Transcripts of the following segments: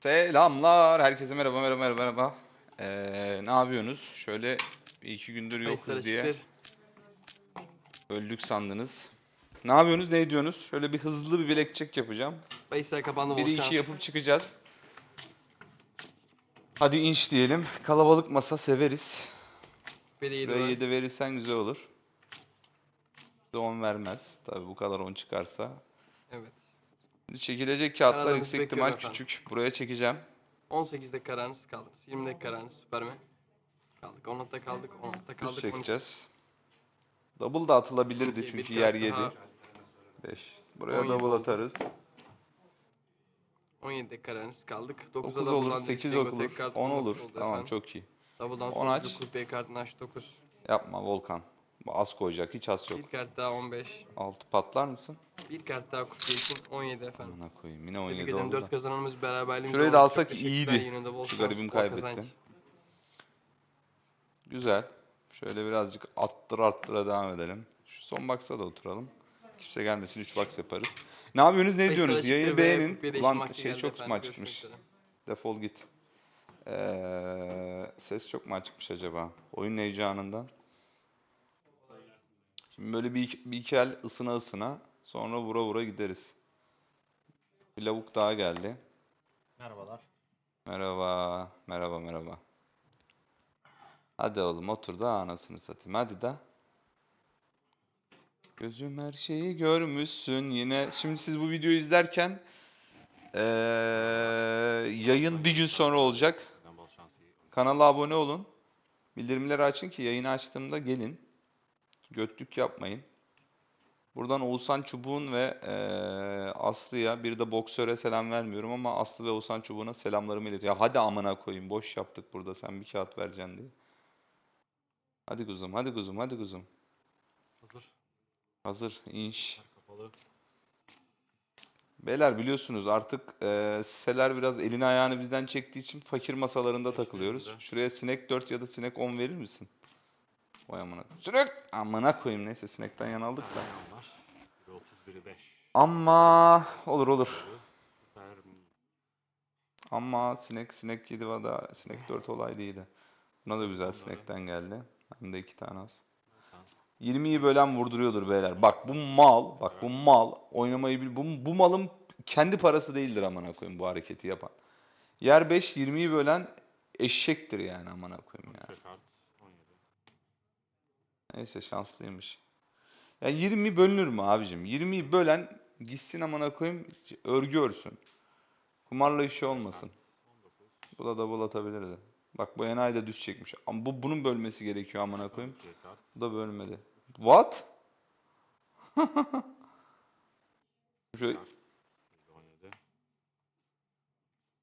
Selamlar. Herkese merhaba merhaba merhaba merhaba. Ee, ne yapıyorsunuz? Şöyle bir iki gündür yokuz diye öldük sandınız. Ne yapıyorsunuz? Ne ediyorsunuz? Şöyle bir hızlı bir bilek check yapacağım. Bahisler kapandı bol Bir şans. iki yapıp çıkacağız. Hadi inç diyelim. Kalabalık masa severiz. Bir de yedi Buraya var. 7 verirsen güzel olur. Bize 10 vermez. Tabii bu kadar 10 çıkarsa. Evet. Şimdi çekilecek kağıtlar Aradığımızı yüksek bekliyorum ihtimal efendim. küçük. Buraya çekeceğim. 18'de kararınız kaldık. 20'de kararınız süper mi? Kaldık. 16'da kaldık. 16'da Düz kaldık. 12. çekeceğiz. Double da atılabilirdi çünkü yer 7. daha. 5. Buraya 17 double oldu. atarız. 17'de kararınız kaldık. 9'da 9 da olur, bulan 8 Dingo olur, tek kart 10 bulmak olur. Tamam çok iyi. Double'dan 10 sonra aç. Kurtbey kartını aç 9. Yapma Volkan. Az koyacak, hiç az yok. Bir kart daha 15. 6 patlar mısın? Bir kart daha Kurtbey için 17 efendim. Amına koyayım. Yine Tebrik 17 ederim oldu 4 da. kazanımız beraberliğimiz Şurayı da alsak iyiydi. Şu garibim kaybetti. Güzel. Şöyle birazcık attır arttıra devam edelim. Şu son box'a da oturalım. Kimse gelmesin 3 box yaparız. Ne yapıyorsunuz? Ne diyorsunuz? Yayını beğenin. Vakti şey çok açıkmış? üzere. Defol git. Ee, ses çok mu açıkmış acaba? Oyun heyecanından. Şimdi böyle bir bir iki el ısına ısına sonra vura vura gideriz. Bir lavuk daha geldi. Merhabalar. Merhaba, merhaba, merhaba. Hadi oğlum otur da anasını satayım. Hadi da. Gözüm her şeyi görmüşsün yine. Şimdi siz bu videoyu izlerken eee, yayın bir gün sonra olacak. Kanala abone olun. Bildirimleri açın ki yayını açtığımda gelin. Götlük yapmayın. Buradan Oğuzhan Çubuk'un ve eee, Aslı'ya bir de boksöre selam vermiyorum ama Aslı ve Oğuzhan Çubuk'una selamlarımı ilet. Ya hadi amına koyayım boş yaptık burada sen bir kağıt vereceksin diye. Hadi kuzum hadi kuzum hadi kuzum. Hazır. Hazır inş. Kapalı. Beyler biliyorsunuz artık eee siteler biraz elini ayağını bizden çektiği için fakir masalarında Beş takılıyoruz. Şuraya sinek 4 ya da sinek 10 verir misin? Vay amına. Sinek! Amına koyayım neyse sinekten yana aldık da. Bayanlar. Biri 30, biri 5. Ama olur olur. Ama sinek sinek 7 vada sinek 4 olay değildi. Buna da güzel sinekten geldi. Hem de iki tane az. Şans. 20'yi bölen vurduruyordur beyler. Bak bu mal, bak bu mal oynamayı bil. Bu, bu malın kendi parası değildir amına koyayım bu hareketi yapan. Yer 5 20'yi bölen eşektir yani amına koyayım ya. Tek kart. 17. Neyse şanslıymış. Ya 20 bölünür mü abicim? 20'yi bölen gitsin amına koyayım örgü örsün. Kumarla işi olmasın. 19. Bu da double atabilirdi. Bak bu enayi de düz çekmiş. Ama bu bunun bölmesi gerekiyor amına koyayım. 12 kart. Bu da bölmedi. What? Şöyle Kart. 17.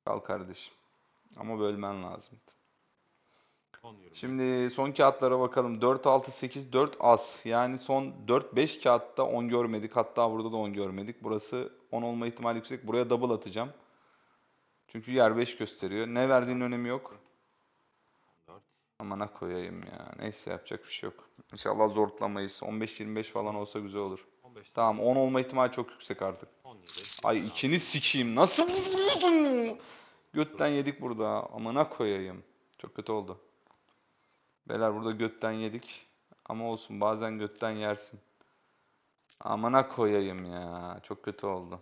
kal kardeşim. Ama bölmen lazım. 10 20. Şimdi son kağıtlara bakalım. 4 6 8 4 az. Yani son 4 5 kağıtta 10 görmedik. Hatta burada da 10 görmedik. Burası 10 olma ihtimali yüksek. Buraya double atacağım. Çünkü yer 5 gösteriyor. Ne verdiğinin önemi yok. 14. Amana koyayım ya. Neyse yapacak bir şey yok. İnşallah zorlamayız. 15-25 falan olsa güzel olur. 15. Tamam 10 olma ihtimali çok yüksek artık. 17. Ay ikini sikeyim. Nasıl vurdun? Götten yedik burada. Amına koyayım. Çok kötü oldu. Beyler burada götten yedik. Ama olsun bazen götten yersin. Amına koyayım ya. Çok kötü oldu.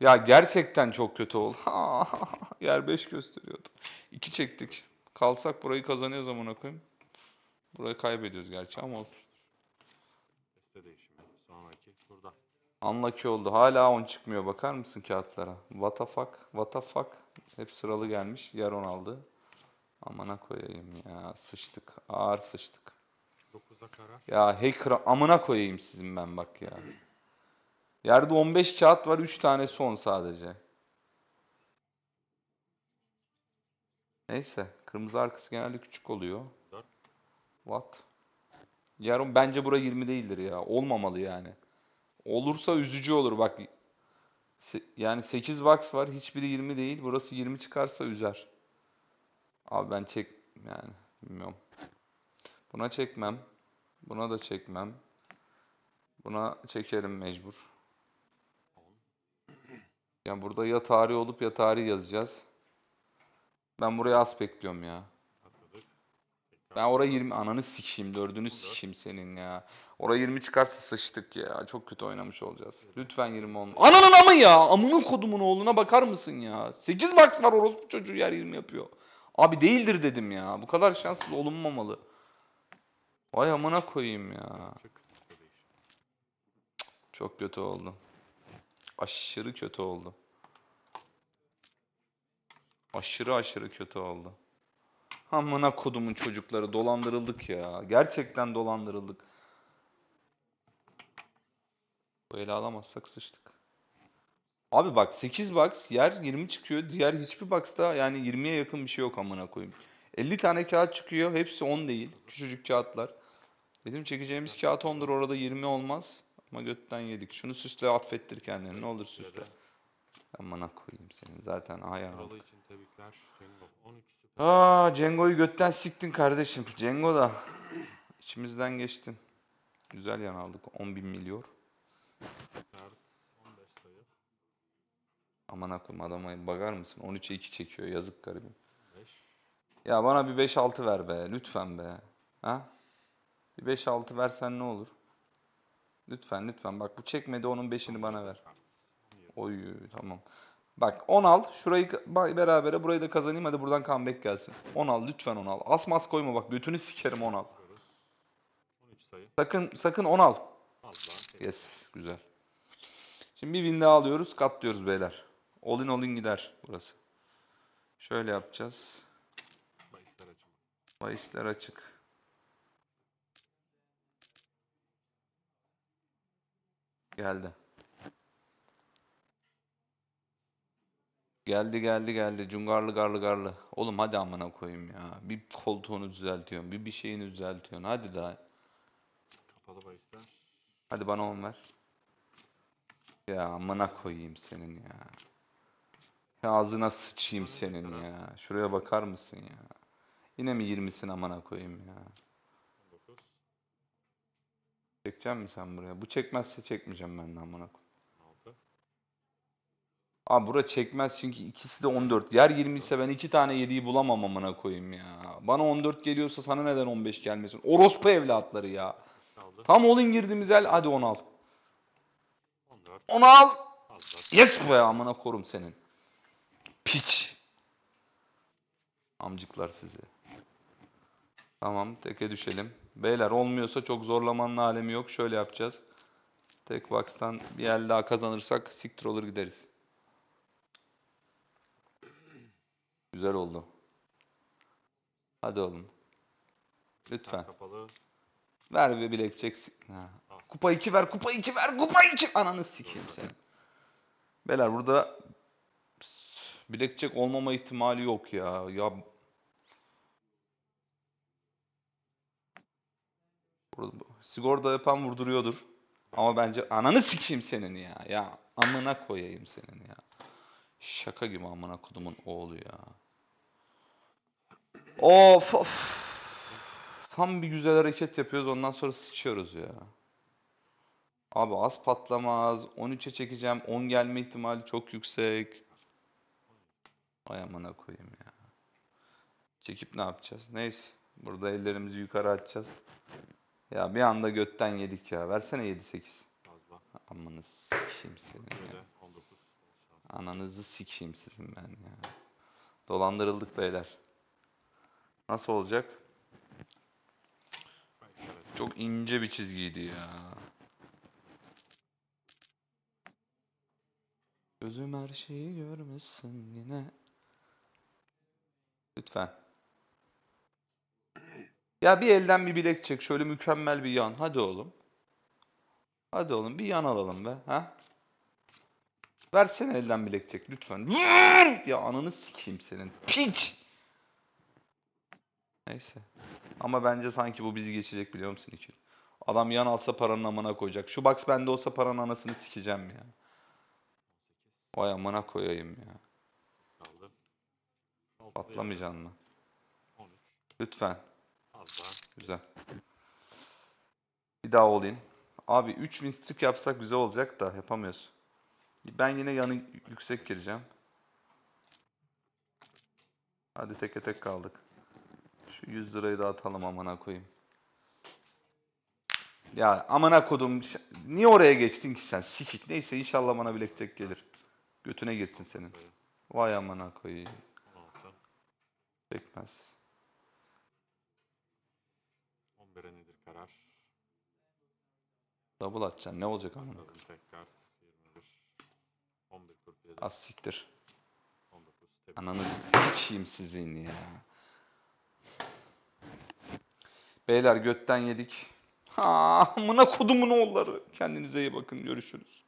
Ya gerçekten çok kötü oldu. Yer 5 gösteriyordu. 2 çektik. Kalsak burayı kazanıyoruz amına koyayım. Burayı kaybediyoruz gerçi ama olsun. Deste değişimi. Sonraki turda. Unlucky oldu. Hala 10 çıkmıyor. Bakar mısın kağıtlara? What the fuck? What the fuck? Hep sıralı gelmiş. Yer 10 aldı. Amına koyayım ya. Sıçtık. Ağır sıçtık. 9'a karar. Ya hacker amına koyayım sizin ben bak ya. Yerde 15 kağıt var. 3 tane son sadece. Neyse. Kırmızı arkası genelde küçük oluyor. 4. What? Yarın bence bura 20 değildir ya. Olmamalı yani. Olursa üzücü olur bak. Yani 8 box var. Hiçbiri 20 değil. Burası 20 çıkarsa üzer. Abi ben çek yani bilmiyorum. Buna çekmem. Buna da çekmem. Buna çekerim mecbur. 10. Yani burada ya tarih olup ya tarih yazacağız. Ben buraya as bekliyorum ya. Ben oraya 20 ananı sikeyim, dördünü 14. sikeyim senin ya. Oraya 20 çıkarsa sıçtık ya. Çok kötü oynamış olacağız. Lütfen 20 olma. Ananın amı ya. Amının kodumun oğluna bakar mısın ya? 8 box var orospu çocuğu yer 20 yapıyor. Abi değildir dedim ya. Bu kadar şanssız olunmamalı. Vay amına koyayım ya. Çok kötü oldu. Aşırı kötü oldu. Aşırı aşırı kötü oldu. Amına kodumun çocukları dolandırıldık ya. Gerçekten dolandırıldık. Bu ele alamazsak sıçtık. Abi bak 8 box yer 20 çıkıyor. Diğer hiçbir box'ta yani 20'ye yakın bir şey yok amına koyayım. 50 tane kağıt çıkıyor. Hepsi 10 değil. Küçücük kağıtlar. Dedim çekeceğimiz kağıt 10'dur orada 20 olmaz. Ama götten yedik. Şunu süsle affettir kendini. Ne olur süsle. Amına koyayım senin zaten ayağını. Kralı için tebrikler. Cengo 13 süper. Aa Cengo'yu götten siktin kardeşim. Cengo da içimizden geçtin. Güzel yan aldık. 10 bin milyon. Kart 15 sayı. Aman akım adama bakar mısın? 13'e 2 çekiyor. Yazık garibim. 5. Ya bana bir 5-6 ver be. Lütfen be. Ha? Bir 5-6 versen ne olur? Lütfen lütfen. Bak bu çekmedi onun 5'ini bana ver. Kart 17. Oy tamam. Bak 10 al. Şurayı berabere burayı da kazanayım. Hadi buradan comeback gelsin. 10 al lütfen 10 al. Asmas koyma bak götünü sikerim 10 al. Bakıyoruz. 13 sayı. Sakın sakın 10 al. Yes. Güzel. Şimdi bir win daha alıyoruz. Katlıyoruz beyler. All in all in gider burası. Şöyle yapacağız. Bahisler. Bahisler açık. Geldi. Geldi geldi geldi. Cungarlı garlı garlı. Oğlum hadi amına koyayım ya. Bir koltuğunu düzeltiyorsun. Bir bir şeyini düzeltiyorsun. Hadi daha. Kapalı bahisler. Hadi bana on ver. Ya amına koyayım senin ya. Ya ağzına sıçayım senin ya. Şuraya bakar mısın ya? Yine mi 20'sin amına koyayım ya? 19. Çekecek misin sen buraya? Bu çekmezse çekmeyeceğim ben de amına koyayım. 16. Abi bura çekmez çünkü ikisi de 14. Yer 20 ise ben iki tane 7'yi bulamam amına koyayım ya. Bana 14 geliyorsa sana neden 15 gelmesin? Orospu evlatları ya. Tam in girdiğimiz el hadi 10 al. 14. 10 al. Yes be amına korum senin. Piç. Amcıklar sizi. Tamam teke düşelim. Beyler olmuyorsa çok zorlamanın alemi yok. Şöyle yapacağız. Tek box'tan bir el daha kazanırsak siktir olur gideriz. Güzel oldu. Hadi oğlum. Lütfen. Kapalı. Ver ve bilekçek. Ha. Kupa 2 ver, kupa 2 ver, kupa 2. Ananı sikeyim seni. Beyler burada bilekçek olmama ihtimali yok ya. Ya sigorta yapan vurduruyordur. Ama bence ananı sikeyim senin ya. Ya amına koyayım senin ya. Şaka gibi amına kodumun oğlu ya. Of of. Tam bir güzel hareket yapıyoruz ondan sonra sıçıyoruz ya. Abi az patlamaz. 13'e çekeceğim. 10 gelme ihtimali çok yüksek. Ay amına koyayım ya. Çekip ne yapacağız? Neyse. Burada ellerimizi yukarı açacağız. Ya bir anda götten yedik ya. Versene 7-8. Fazla. Amanı sikeyim senin ya. Şöyle 19. Bol şans. Ananızı sikeyim sizin ben ya. Dolandırıldık beyler. Nasıl olacak? Çok ince bir çizgiydi ya. Gözüm her şeyi görmesin yine. Lütfen. Ya bir elden bir bilek çek. Şöyle mükemmel bir yan. Hadi oğlum. Hadi oğlum bir yan alalım be. Ha? Versene elden bilek çek lütfen. Ya ananı sikeyim senin. Piç! Neyse. Ama bence sanki bu bizi geçecek biliyor musun İkil? Adam yan alsa paranın amına koyacak. Şu box bende olsa paranın anasını sikeceğim ya. 18. Vay amına koyayım ya. Kaldı. Patlamayacaksın mı? 13. Lütfen. Güzel. Bir daha in. Abi 3 win streak yapsak güzel olacak da yapamıyoruz. Ben yine yanı yüksek gireceğim. Hadi teke tek kaldık. Şu 100 lirayı da atalım amına koyayım. Ya amına kodum. Niye oraya geçtin ki sen? Sikik. Neyse inşallah bana bilekçek gelir. Götüne girsin senin. Vay amına koyayım. 16. Çekmez. 11'e nedir karar? Double atacaksın. Ne olacak amına? Bakalım tek kart. 21. 11 47. Az siktir. 19. Tebrik. Ananı sikeyim sizin ya. Beyler götten yedik. Ha, amına kodumun oğulları. Kendinize iyi bakın. Görüşürüz.